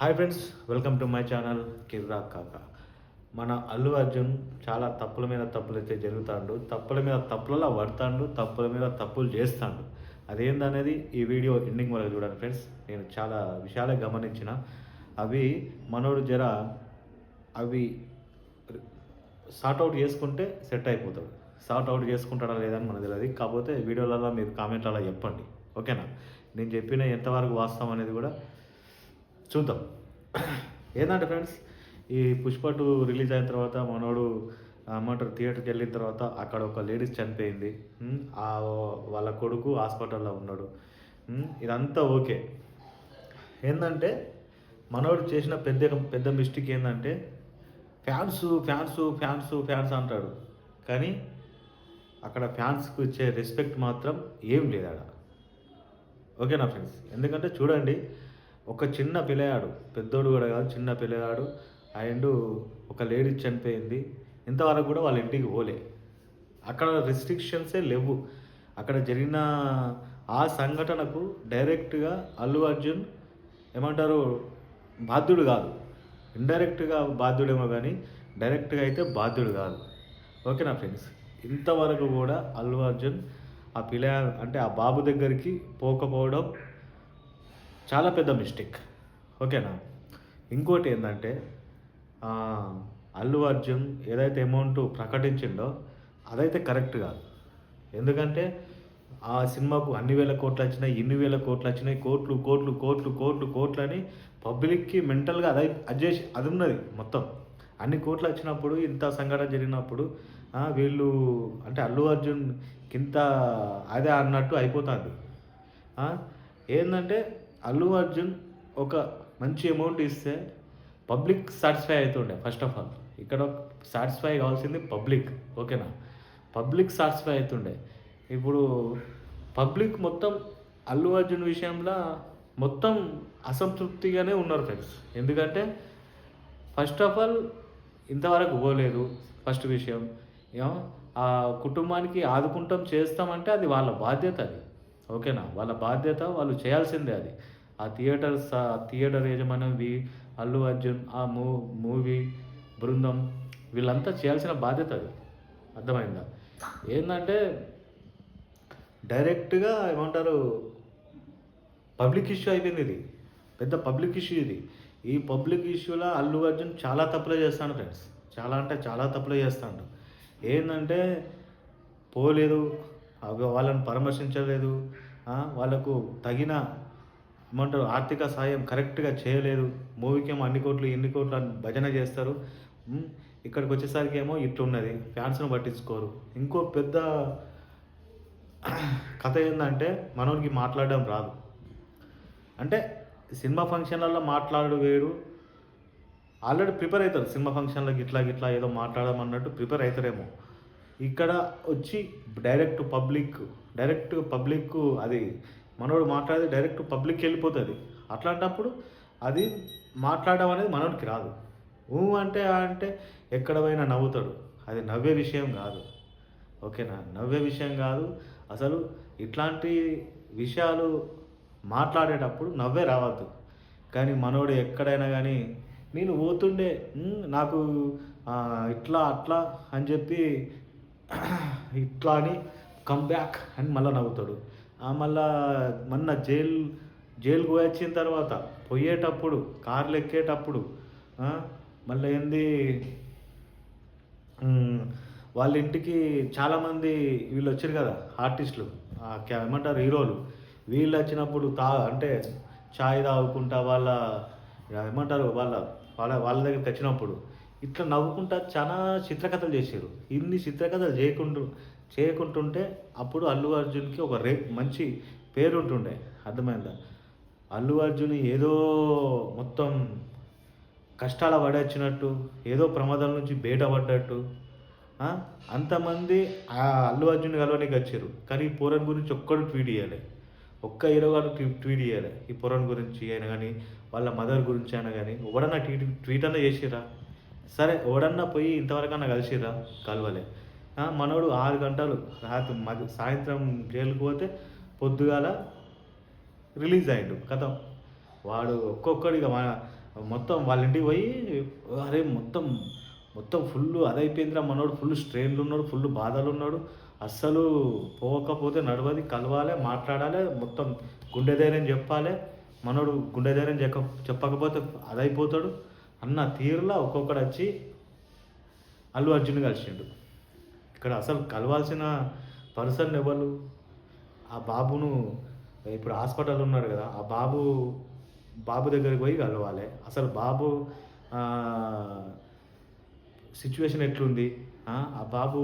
Hi friends welcome to my channel కిర్రా కాక మన అల్లు అర్జున్ చాలా తప్పుల మీద తప్పులు అయితే జరుగుతాడు తప్పుల మీద తప్పులలో పడతాడు తప్పుల మీద తప్పులు చేస్తాడు. అదేందనేది ఈ వీడియో ఎండింగ్ వరకు చూడండి ఫ్రెండ్స్ నేను చాలా విషయాలే గమనించిన. అవి మనోడు జర అవి సార్ట్ అవుట్ చేసుకుంటే సెట్ అయిపోతాడు. సార్ట్ అవుట్ చేసుకుంటాడా లేదని మనకు తెలియదు కాకపోతే వీడియోలలో మీరు కామెంట్లలో చెప్పండి. ఓకేనా నేను చెప్పిన ఎంతవరకు వాస్తవం అనేది కూడా చూద్దాం. ఏంటంటే ఫ్రెండ్స్ ఈ పుష్ప టూ రిలీజ్ అయిన తర్వాత మనోడు ఏమంటారు థియేటర్కి వెళ్ళిన తర్వాత అక్కడ ఒక లేడీస్ చనిపోయింది. ఆ వాళ్ళ కొడుకు హాస్పిటల్లో ఉన్నాడు. ఇదంతా ఓకే. ఏంటంటే మనోడు చేసిన పెద్ద పెద్ద మిస్టేక్ ఏంటంటే ఫ్యాన్స్ ఫ్యాన్స్ ఫ్యాన్స్ ఫ్యాన్స్ అంటాడు. కానీ అక్కడ ఫ్యాన్స్కి ఇచ్చే రెస్పెక్ట్ మాత్రం ఏం లేదు ఆడ ఓకేనా ఫ్రెండ్స్? ఎందుకంటే చూడండి ఒక చిన్న పిల్లగాడు పెద్దోడు కూడా కాదు చిన్న పిల్లగాడు అండ్ ఒక లేడీ చనిపోయింది. ఇంతవరకు కూడా వాళ్ళ ఇంటికి పోలే. అక్కడ రెస్ట్రిక్షన్సే లేవు. అక్కడ జరిగిన ఆ సంఘటనకు డైరెక్ట్గా అల్లు అర్జున్ ఏమంటారు బాధ్యుడు కాదు. ఇండైరెక్ట్గా బాధ్యుడేమో కానీ డైరెక్ట్గా అయితే బాధ్యుడు కాదు. ఓకేనా ఫ్రెండ్స్? ఇంతవరకు కూడా అల్లు అర్జున్ ఆ పిల్ల అంటే ఆ బాబు దగ్గరికి పోకపోవడం చాలా పెద్ద మిస్టేక్. ఓకేనా? ఇంకోటి ఏంటంటే అల్లు అర్జున్ ఏదైతే అమౌంట్ ప్రకటించిండో అదైతే కరెక్ట్ కాదు. ఎందుకంటే ఆ సినిమాకు అన్ని వేల కోట్లు వచ్చినాయి ఇన్ని వేల కోట్లు వచ్చినాయి కోట్లు కోట్లు కోట్లు కోట్లు కోట్లు అని పబ్లిక్కి మెంటల్గా అది అడ్జస్ట్ అది ఉన్నది మొత్తం. అన్ని కోట్లు వచ్చినప్పుడు ఇంత సంఘటన జరిగినప్పుడు వీళ్ళు అంటే అల్లు అర్జున్ ఇంత అదే అన్నట్టు అయిపోతుంది. ఏంటంటే అల్లు అర్జున్ ఒక మంచి అమౌంట్ ఇస్తే పబ్లిక్ సాటిస్ఫై అవుతుండే ఫస్ట్ ఆఫ్ ఆల్ ఇక్కడ సాటిస్ఫై కావాల్సింది పబ్లిక్ ఓకేనా పబ్లిక్ సాటిస్ఫై అవుతుండే. ఇప్పుడు పబ్లిక్ మొత్తం అల్లు అర్జున్ విషయంలో మొత్తం అసంతృప్తిగానే ఉన్నారు ఫ్రెండ్స్ ఎందుకంటే ఫస్ట్ ఆఫ్ ఆల్ ఇంతవరకు పోలేదు ఫస్ట్ విషయం. ఏమో? ఆ కుటుంబానికి ఆదుకుంటాం చేస్తామంటే అది వాళ్ళ బాధ్యత అది. ఓకేనా? వాళ్ళ బాధ్యత వాళ్ళు చేయాల్సిందే అది. ఆ థియేటర్ ఆ థియేటర్ యజమానం వి అల్లు అర్జున్ ఆ మూ మూవీ బృందం వీళ్ళంతా చేయాల్సిన బాధ్యత అది. అర్థమైందా? ఏంటంటే డైరెక్ట్గా ఏమంటారు పబ్లిక్ ఇష్యూ అయిపోయింది ఇది. పెద్ద పబ్లిక్ ఇష్యూ ఇది. ఈ పబ్లిక్ ఇష్యూలో అల్లు అర్జున్ చాలా తప్పులే చేస్తాడు ఫ్రెండ్స్. చాలా అంటే చాలా తప్పులే చేస్తాడు. ఏంటంటే పోలేదు. వాళ్ళని పరామర్శించలేదు. వాళ్ళకు తగిన ఏమంటారు ఆర్థిక సాయం కరెక్ట్గా చేయలేదు. మూవీకి ఏమో అన్ని కోట్లు ఎన్ని కోట్లు అని భజన చేస్తారు. ఇక్కడికి వచ్చేసరికి ఏమో ఇట్లున్నది. ఫ్యాన్స్ను పట్టించుకోరు. ఇంకో పెద్ద కథ ఏంటంటే మనోనికి మాట్లాడడం రాదు. అంటే సినిమా ఫంక్షన్లలో మాట్లాడు వేరు ఆల్రెడీ ప్రిపేర్ అవుతారు సినిమా ఫంక్షన్లకు ఇట్లా ఇట్లా ఏదో మాట్లాడమన్నట్టు ప్రిపేర్ అవుతారేమో ఇక్కడ వచ్చి డైరెక్ట్ పబ్లిక్ డైరెక్ట్ పబ్లిక్ అది మనోడు మాట్లాడేది డైరెక్ట్ పబ్లిక్ వెళ్ళిపోతుంది. అట్లాంటప్పుడు అది మాట్లాడడం అనేది మనోడికి రాదు. ఊ అంటే అంటే ఎక్కడ పోయినా నవ్వుతాడు. అది నవ్వే విషయం కాదు. ఓకేనా? నవ్వే విషయం కాదు. అసలు ఇట్లాంటి విషయాలు మాట్లాడేటప్పుడు నవ్వే రావద్దు. కానీ మనోడు ఎక్కడైనా కానీ నేను పోతుండే నాకు ఇట్లా అట్లా అని చెప్పి ఇట్లా అని కమ్ బ్యాక్ అని మళ్ళీ నవ్వుతాడు. ఆ మళ్ళా మొన్న జైలు జైలుకు పోయి వచ్చిన తర్వాత పోయేటప్పుడు కార్లు ఎక్కేటప్పుడు మళ్ళీ ఏంది వాళ్ళ ఇంటికి చాలామంది వీళ్ళు వచ్చారు కదా ఆర్టిస్టులు ఆ క్యా- ఏమంటారు హీరోలు. వీళ్ళు వచ్చినప్పుడు తా అంటే చాయ్ తాగుకుంటా వాళ్ళ ఏమంటారు వాళ్ళ వాళ్ళ వాళ్ళ దగ్గరికి వచ్చినప్పుడు ఇట్లా నవ్వుకుంటా చాలా చిత్రకథలు చేశారు ఇన్ని చిత్రకథలు చేయకుండా చేయకుంటుంటే అప్పుడు అల్లు అర్జున్కి ఒక రే మంచి పేరు ఉంటుండే అర్థమైందా? అల్లు అర్జున్ ఏదో మొత్తం కష్టాల పడొచ్చినట్టు ఏదో ప్రమాదాల నుంచి బయటపడ్డట్టు అంతమంది ఆ అల్లు అర్జున్ కలవనికి వచ్చారు కానీ ఈ గురించి ఒక్కడు ట్వీట్ చేయాలి ఒక్క హీరో గారు ట్వీట్ చేయాలి ఈ పొరన్ గురించి అయినా కానీ వాళ్ళ మదర్ గురించి అయినా కానీ. ఎవడన్నా ట్వీట్ ట్వీట్ అన్నా చేసిరా సరే ఎవడన్నా పోయి ఇంతవరకన్నా కలిసిరా కలవలే. మనోడు ఆరు గంటలు రాత్రి మధ్య సాయంత్రం జైలుకు పోతే పొద్దుగాల రిలీజ్ అయ్యిండు కథం. వాడు ఒక్కొక్కడిగా మన మొత్తం వాళ్ళ ఇంటికి పోయి అరే మొత్తం మొత్తం ఫుల్ అదైపోయిందిరా మనోడు. ఫుల్ స్ట్రెయిన్లు ఉన్నాడు ఫుల్ బాధలు ఉన్నాడు. అస్సలు పోకపోతే నడవది కలవాలి మాట్లాడాలి మొత్తం గుండె ధైర్యం చెప్పాలి. మనోడు గుండె ధైర్యం చెప్పకపోతే అదైపోతాడు. అన్న తీరులా ఒక్కొక్కడు వచ్చి అల్లు అర్జున్ కలిసిండు. ఇక్కడ అసలు కలవాల్సిన పర్సన్ ఎవరు? ఆ బాబును ఇప్పుడు హాస్పిటల్ ఉన్నాడు కదా ఆ బాబు బాబు దగ్గరికి పోయి కలవాలి. అసలు బాబు సిచ్యువేషన్ ఎట్లుంది? ఆ ఆ బాబు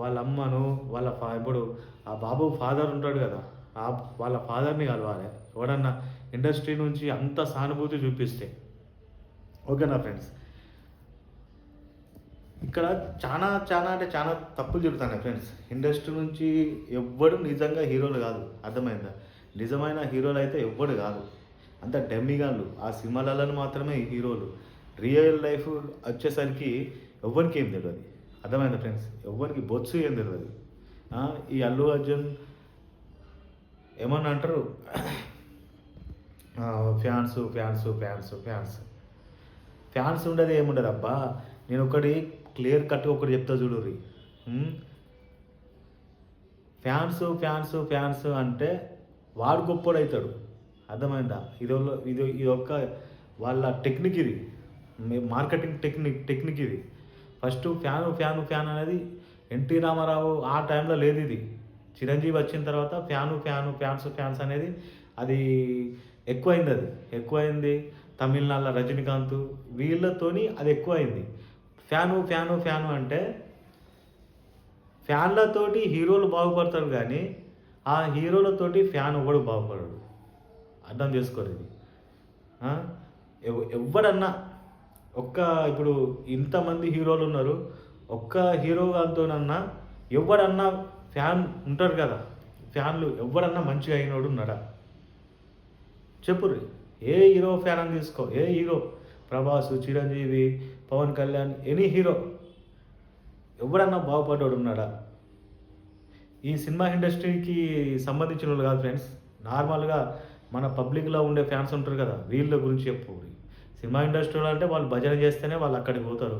వాళ్ళ అమ్మను వాళ్ళ ఫా ఇప్పుడు ఆ బాబు ఫాదర్ ఉంటాడు కదా ఆ వాళ్ళ ఫాదర్ని కలవాలి. ఎవడన్నా ఇండస్ట్రీ నుంచి అంత సానుభూతి చూపిస్తే ఓకేనా ఫ్రెండ్స్. ఇక్కడ చాలా చాలా అంటే చాలా తప్పులు చెబుతాను ఫ్రెండ్స్. ఇండస్ట్రీ నుంచి ఎవ్వడు నిజంగా హీరోలు కాదు. అర్థమైందా? నిజమైన హీరోలు అయితే ఎవ్వడు కాదు. అంత డెమ్మిగాళ్ళు ఆ సినిమాలలో మాత్రమే హీరోలు. రియల్ లైఫ్ వచ్చేసరికి ఎవ్వరికి ఏం తెలియదు అర్థమైందా ఫ్రెండ్స్? ఎవ్వరికి బొత్సు ఏం తెలియదు ఈ అల్లు అర్జున్ ఏమన్నా అంటారు fans fans fans fans. Fans ఉండదు ఏముండదు అబ్బా. నేను ఒకటి క్లియర్ కట్ ఒకటి చెప్తా చూడుర్రి ఫ్యాన్స్ ఫ్యాన్స్ ఫ్యాన్స్ అంటే వాడు గొప్పోడు అవుతాడు. అర్థమైందా? ఇది ఇది ఇది ఒక్క వాళ్ళ టెక్నిక్ ఇది. మార్కెటింగ్ టెక్నిక్ టెక్నిక్ ఇది. ఫస్ట్ ఫ్యాన్ ఫ్యాన్ ఫ్యాన్ అనేది ఎన్టీ రామారావు ఆ టైంలో లేదు ఇది. చిరంజీవి వచ్చిన తర్వాత ఫ్యాను ఫ్యాను ఫ్యాన్స్ ఫ్యాన్స్ అనేది అది ఎక్కువైంది అది. ఎక్కువైంది తమిళనాడులో రజనీకాంత్ వీళ్ళతోని అది ఎక్కువైంది. ఫ్యాను ఫ్యాను ఫ్యాను అంటే ఫ్యాన్లతోటి హీరోలు బాగుపడతారు కానీ ఆ హీరోలతోటి ఫ్యాన్ ఎవడు బాగుపడడు. అర్థం చేసుకోరు ఇది. ఎవడన్నా ఒక్క ఇప్పుడు ఇంతమంది హీరోలు ఉన్నారు. ఒక్క హీరోగాతోనన్నా ఎవడన్నా ఫ్యాన్ ఉంటారు కదా. ఫ్యాన్లు ఎవడన్నా మంచిగా అయినోడు ఉన్నారా చెప్పుర్రి. ఏ హీరో ఫ్యాన్ అని తీసుకో ఏ hero Prabhas Chiranjeevi Pawan Kalyan any hero. ఎవడన్నా బాగుపడ్డాడు ఉన్నాడా? ఈ సినిమా ఇండస్ట్రీకి సంబంధించిన వాళ్ళు కాదు ఫ్రెండ్స్. నార్మల్గా మన పబ్లిక్లో ఉండే ఫ్యాన్స్ ఉంటారు కదా వీళ్ళ గురించి చెప్పు. సినిమా ఇండస్ట్రీలో అంటే వాళ్ళు భజన చేస్తేనే వాళ్ళు అక్కడికి పోతారు.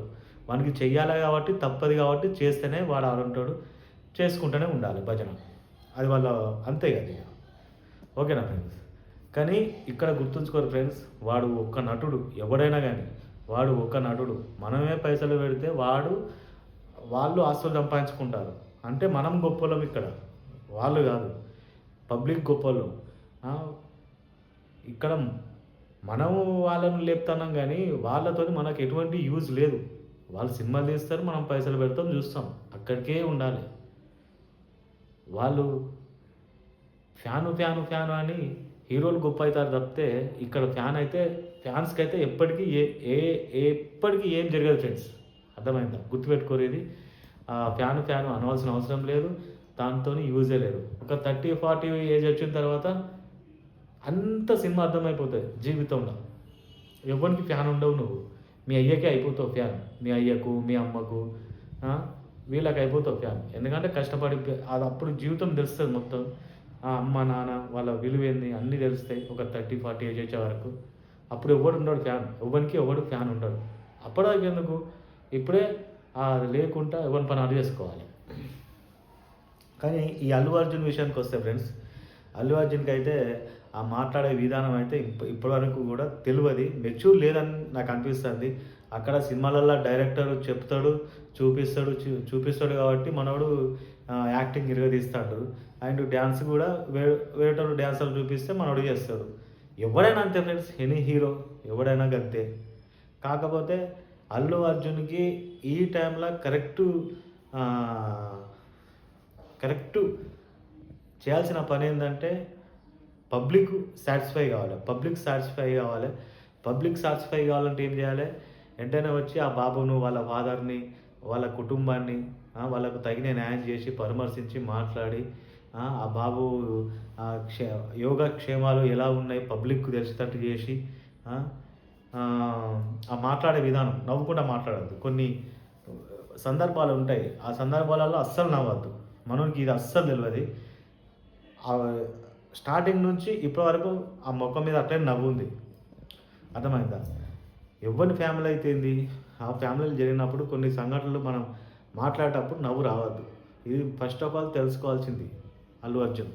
వానికి చెయ్యాలి కాబట్టి తప్పదు కాబట్టి చేస్తేనే వాడు ఆడుంటాడు చేసుకుంటూనే ఉండాలి భజన. అది వాళ్ళ అంతే కదా ఓకేనా ఫ్రెండ్స్? కానీ ఇక్కడ గుర్తుంచుకోరు ఫ్రెండ్స్ వాడు ఒక్క నటుడు ఎవడైనా కానీ వాడు ఒక్క నటుడు. మనమే పైసలు పెడితే వాడు వాళ్ళు ఆస్తులు సంపాదించుకుంటారు. అంటే మనం గొప్పలం ఇక్కడ. వాళ్ళు కాదు. పబ్లిక్ గొప్పలు. ఇక్కడ మనము వాళ్ళను లేపుతున్నాం కానీ వాళ్ళతో మనకు ఎటువంటి యూజ్ లేదు. వాళ్ళు సినిమాలు తీస్తారు మనం పైసలు పెడతాం చూస్తాం. అక్కడికే ఉండాలి. వాళ్ళు ఫ్యాను ఫ్యాను ఫ్యాను అని హీరోలు గొప్ప అవుతారు తప్పితే ఇక్కడ ఫ్యాన్ అయితే ఫ్యాన్స్కి అయితే ఎప్పటికీ ఏ ఏ ఎప్పటికీ ఏం జరగదు ఫ్రెండ్స్. అర్థమైందా? గుర్తుపెట్టుకోరేది. ఆ ఫ్యాన్ అనవలసిన అవసరం లేదు. దాంతో యూజే లేదు. ఒక థర్టీ ఫార్టీ ఏజ్ వచ్చిన తర్వాత అంత సినిమా అర్థమైపోతుంది జీవితంలో. ఎవరికి ఫ్యాన్ ఉండవు నువ్వు. మీ అయ్యకే అయిపోతావు ఫ్యాన్. మీ అయ్యకు మీ అమ్మకు వీళ్ళకి అయిపోతావు ఫ్యాన్. ఎందుకంటే కష్టపడి అది అప్పుడు జీవితం తెలుస్తుంది మొత్తం. ఆ అమ్మ నాన్న వాళ్ళ విలువ ఏంది అన్నీ తెలుస్తాయి. ఒక థర్టీ ఫార్టీ ఏజ్ వచ్చే వరకు. అప్పుడు ఎవడు ఉండడు ఫ్యాన్. ఎవరికి ఎవడు ఫ్యాన్ ఉండడు. అప్పటికి ఎందుకు? ఇప్పుడే అది లేకుండా ఎవరి పని అది చేసుకోవాలి. కానీ ఈ అల్లు అర్జున్ విషయానికి వస్తే ఫ్రెండ్స్ అల్లు అర్జున్కి అయితే ఆ మాట్లాడే విధానం అయితే ఇప్పటివరకు కూడా తెలియదు. మెచ్యూర్ లేదని నాకు అనిపిస్తుంది. అక్కడ సినిమాలలో డైరెక్టర్ చెప్తాడు చూపిస్తాడు చూ- చూపిస్తాడు కాబట్టి మనోడు యాక్టింగ్ ఇరగదీస్తాడు. అండ్ డ్యాన్స్ కూడా వే వేరేటోళ్ళు డ్యాన్సర్లు చూపిస్తే మనోడు చేస్తాడు. ఎవడైనా అంతే ఫ్రెండ్స్ ఎనీ హీరో ఎవడైనా అంతే కాకపోతే అల్లు అర్జున్కి ఈ టైంలో కరెక్టు కరెక్ట్ చేయాల్సిన పని ఏంటంటే పబ్లిక్ సాటిస్ఫై కావాలి. పబ్లిక్ సాటిస్ఫై కావాలి. పబ్లిక్ సాటిస్ఫై కావాలంటే ఏం చేయాలి? వెంటనే వచ్చి ఆ బాబును వాళ్ళ ఫాదర్ని వాళ్ళ కుటుంబాన్ని వాళ్ళకు తగిన న్యాయం చేసి పరామర్శించి మాట్లాడి ఆ, బాబు ఆ, క్షే యోగక్షేమాలు ఎలా ఉన్నాయి పబ్లిక్ తెలిసేటట్టు చేసి ఆ, మాట్లాడే విధానం నవ్వుకుండా మాట్లాడద్దు. కొన్ని సందర్భాలు ఉంటాయి. ఆ సందర్భాలలో అస్సలు నవ్వద్దు. మనకి ఇది అస్సలు తెలియదు స్టార్టింగ్ నుంచి ఇప్పటి వరకు ఆ ముఖం మీద అట్లే నవ్వు ఉంది అర్థమైందా? ఎవరి ఫ్యామిలీ అయితే ఆ ఫ్యామిలీలు జరిగినప్పుడు కొన్ని సంఘటనలు మనం మాట్లాడేటప్పుడు నవ్వు రావద్దు. ఇది ఫస్ట్ ఆఫ్ ఆల్ తెలుసుకోవాల్సింది అల్లు అర్జున్.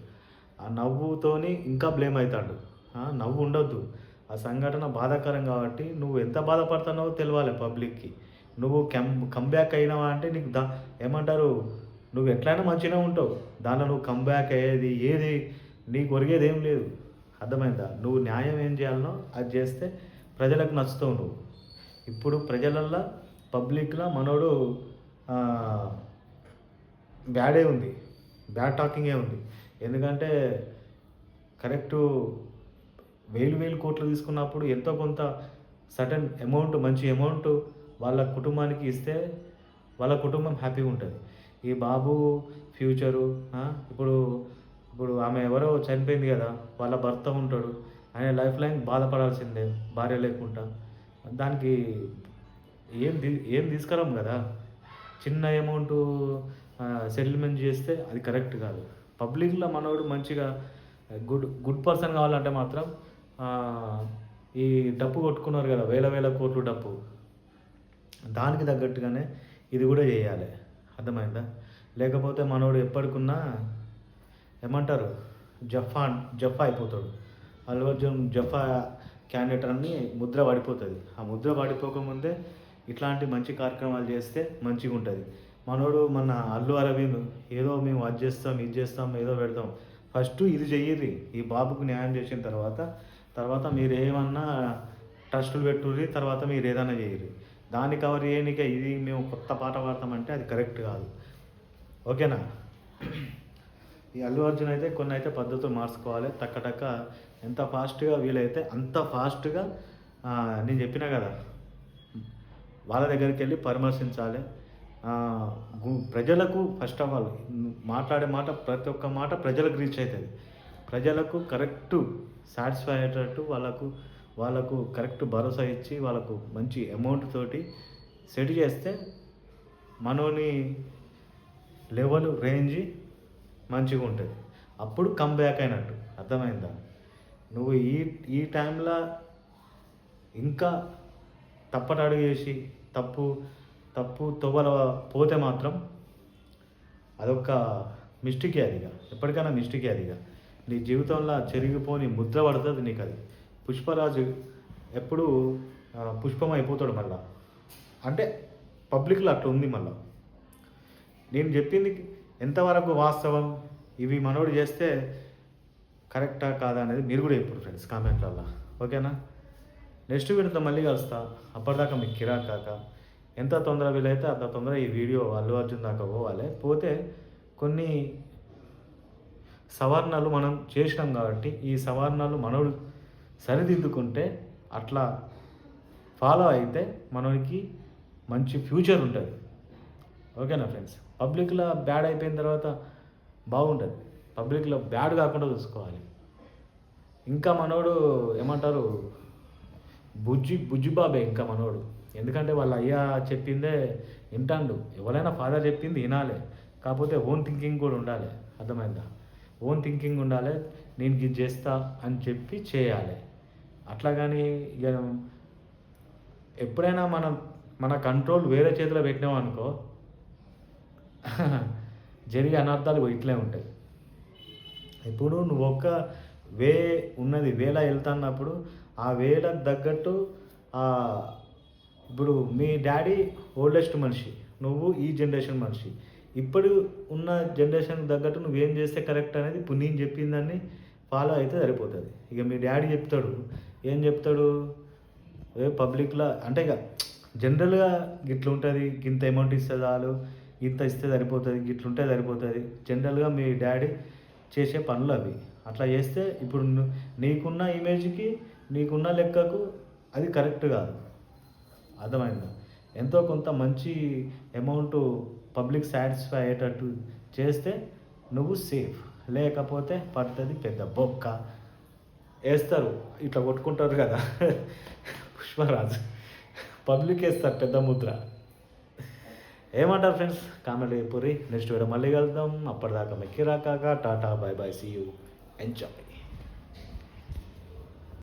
ఆ నవ్వుతోని ఇంకా బ్లేమ్ అవుతాడు. నవ్వు ఉండొద్దు. ఆ సంఘటన బాధాకరం కాబట్టి నువ్వు ఎంత బాధపడుతున్నావో తెలియాలి పబ్లిక్కి. నువ్వు కమ్ కంబ్యాక్ అయినావా అంటే నీకు దా ఏమంటారు? నువ్వు ఎట్లయినా మంచిగానే ఉంటావు. దానిలో నువ్వు కంబ్యాక్ అయ్యేది ఏది? నీకు ఒరిగేది ఏం లేదు. అర్థమైందా? నువ్వు న్యాయం ఏం చేయాలనో అది చేస్తే ప్రజలకు నచ్చుతావు నువ్వు. ఇప్పుడు ప్రజలల్లో పబ్లిక్లో మనోడు బ్యాడే ఉంది. బ్యాడ్ టాకింగే ఉంది. ఎందుకంటే కరెక్టు వేలు వేలు కోట్లు తీసుకున్నప్పుడు ఎంతో కొంత సటన్ అమౌంట్ మంచి అమౌంట్ వాళ్ళ కుటుంబానికి ఇస్తే వాళ్ళ కుటుంబం హ్యాపీగా ఉంటుంది. ఈ బాబు ఫ్యూచరు ఇప్పుడు ఇప్పుడు ఆమె ఎవరో చనిపోయింది కదా వాళ్ళ భర్త ఉంటాడు ఆయన లైఫ్ లైన్ బాధపడాల్సిందే భార్య లేకుండా. దానికి ఏం ఏం తీసుకురాం కదా? చిన్న అమౌంట్ సెటిల్మెంట్ చేస్తే అది కరెక్ట్ కాదు. పబ్లిక్లో మనోడు మంచిగా గుడ్ గుడ్ పర్సన్ కావాలంటే మాత్రం ఈ డప్పు కొట్టుకున్నారు కదా వేల వేల కోట్లు డప్పు దానికి తగ్గట్టుగానే ఇది కూడా చేయాలి. అర్థమైందా? లేకపోతే మనోడు ఎప్పటికున్నా ఏమంటారు? జఫా జఫా అయిపోతాడు. అల్లు అర్జున్ జఫా క్యాండిడేట్ అని ముద్ర పడిపోతుంది ఆ ముద్ర పడిపోకముందే ఇట్లాంటి మంచి కార్యక్రమాలు చేస్తే మంచిగా ఉంటుంది మనోడు మన అల్లు అరవింద్ ఏదో మేము అది చేస్తాం ఇది చేస్తాం ఏదో పెడతాం. ఫస్ట్ ఇది చెయ్యిర్రి. ఈ బాబుకు న్యాయం చేసిన తర్వాత తర్వాత మీరు ఏమన్నా ట్రస్టులు పెట్టుర్రి తర్వాత మీరు ఏదైనా చేయరు దాన్ని కవర్ చేయనికే ఇది మేము కొత్త పాట పాడతామంటే అది కరెక్ట్ కాదు. ఓకేనా? ఈ అల్లు అర్జున్ అయితే కొన్ని అయితే పద్ధతులు మార్చుకోవాలి. టక్క ఎంత ఫాస్ట్గా వీలైతే అంత ఫాస్ట్గా నేను చెప్పినా కదా వాళ్ళ దగ్గరికి వెళ్ళి పరామర్శించాలి. గు- ప్రజలకు ఫస్ట్ ఆఫ్ ఆల్ మాట్లాడే మాట ప్రతి ఒక్క మాట ప్రజలకు రీచ్ అవుతుంది. ప్రజలకు కరెక్ట్ సాటిస్ఫై అయ్యేటట్టు వాళ్ళకు వాళ్ళకు కరెక్ట్ భరోసా ఇచ్చి వాళ్ళకు మంచి అమౌంట్ తోటి సెట్ చేస్తే మనోని లెవెల్ రేంజ్ మంచిగా ఉంటుంది. అప్పుడు కమ్ బ్యాక్ అయినట్టు. అర్థమైందా? నువ్వు ఈ ఈ టైంలో ఇంకా తప్పటడుగు చేసి తప్పు తప్పు తువ్వల పోతే మాత్రం అదొక మిస్టేకే ఇక. ఎప్పటికైనా మిస్టేకే ఇక. నీ జీవితంలో చెరిగిపోని ముద్ర పడుతుంది నీకు అది. పుష్పరాజు ఎప్పుడు పుష్పం అయిపోతాడు మళ్ళా. అంటే పబ్లిక్లో అట్లా ఉంది మళ్ళా. నేను చెప్పింది ఎంతవరకు వాస్తవం? ఇవి మనోడు చేస్తే కరెక్టా కాదా అనేది మీరు కూడా చెప్పారు ఫ్రెండ్స్ కామెంట్లలో. ఓకేనా? నెక్స్ట్ వీడితో మళ్ళీ కలుస్తా. అప్పటిదాకా మీకు కిరాక్ కాక. ఎంత తొందర వీలైతే అంత తొందర ఈ వీడియో అల్లు అర్జున్ దాకా పోవాలి. పోతే కొన్ని సవరణలు మనం చేసినాం కాబట్టి ఈ సవరణలు మనోడు సరిదిద్దుకుంటే అట్లా ఫాలో అయితే మనకి మంచి ఫ్యూచర్ ఉంటుంది. ఓకేనా ఫ్రెండ్స్? పబ్లిక్లో బ్యాడ్ అయిపోయిన తర్వాత బాగుంటుంది. పబ్లిక్లో బ్యాడ్ కాకుండా చూసుకోవాలి. ఇంకా మనోడు ఏమంటారు? బుజ్జి బుజ్జి బాబే ఇంకా మనోడు. ఎందుకంటే వాళ్ళ అయ్యా చెప్పిందే వింటాండు. ఎవరైనా ఫాదర్ చెప్పింది వినాలి. కాకపోతే ఓన్ థింకింగ్ కూడా ఉండాలి. అర్థమైందా? ఓన్ థింకింగ్ ఉండాలి. నేను ఇది చేస్తా అని చెప్పి చేయాలి. అట్లా కానీ ఇక ఎప్పుడైనా మనం మన కంట్రోల్ వేరే చేతిలో పెట్టినాం అనుకో జరిగే అనర్థాలు ఇట్లే ఉంటాయి. ఇప్పుడు నువ్వు ఒక్క వే ఉన్నది వేలా వెళ్తున్నప్పుడు ఆ వేలకు తగ్గట్టు ఇప్పుడు మీ డాడీ ఓల్డెస్ట్ మనిషి నువ్వు ఈ జనరేషన్ మనిషి. ఇప్పుడు ఉన్న జనరేషన్కి తగ్గట్టు నువ్వేం చేస్తే కరెక్ట్ అనేది ఇప్పుడు నేను చెప్పిన దాన్ని ఫాలో అయితే సరిపోతుంది. ఇక మీ డాడీ చెప్తాడు ఏం చెప్తాడు? పబ్లిక్లో అంటే ఇక జనరల్గా గిట్ల ఉంటుంది ఇంత అమౌంట్ ఇస్తే చాలు ఇంత ఇస్తే సరిపోతుంది గిట్లుంటే సరిపోతుంది. జనరల్గా మీ డాడీ చేసే పనులు అవి. అట్లా చేస్తే ఇప్పుడు నీకున్న ఇమేజ్కి నీకున్న లెక్కకు అది కరెక్ట్ కాదు. అర్థమైందా? ఎంతో కొంత మంచి అమౌంట్ పబ్లిక్ సాటిస్ఫై అయ్యేటట్టు చేస్తే నువ్వు సేఫ్. లేకపోతే పడుతుంది పెద్ద బొక్క. వేస్తారు ఇట్లా కొట్టుకుంటారు కదా. పుష్పరాజు. పబ్లిక్ వేస్తారు పెద్ద ముద్ర. ఏమంటారు ఫ్రెండ్స్? కామెంట్ పురి. నెక్స్ట్ వీడియో మళ్ళీ కలుద్దాం. అప్పటిదాకా మెక్కిరాకాక tata bye bye see you. Enjoy.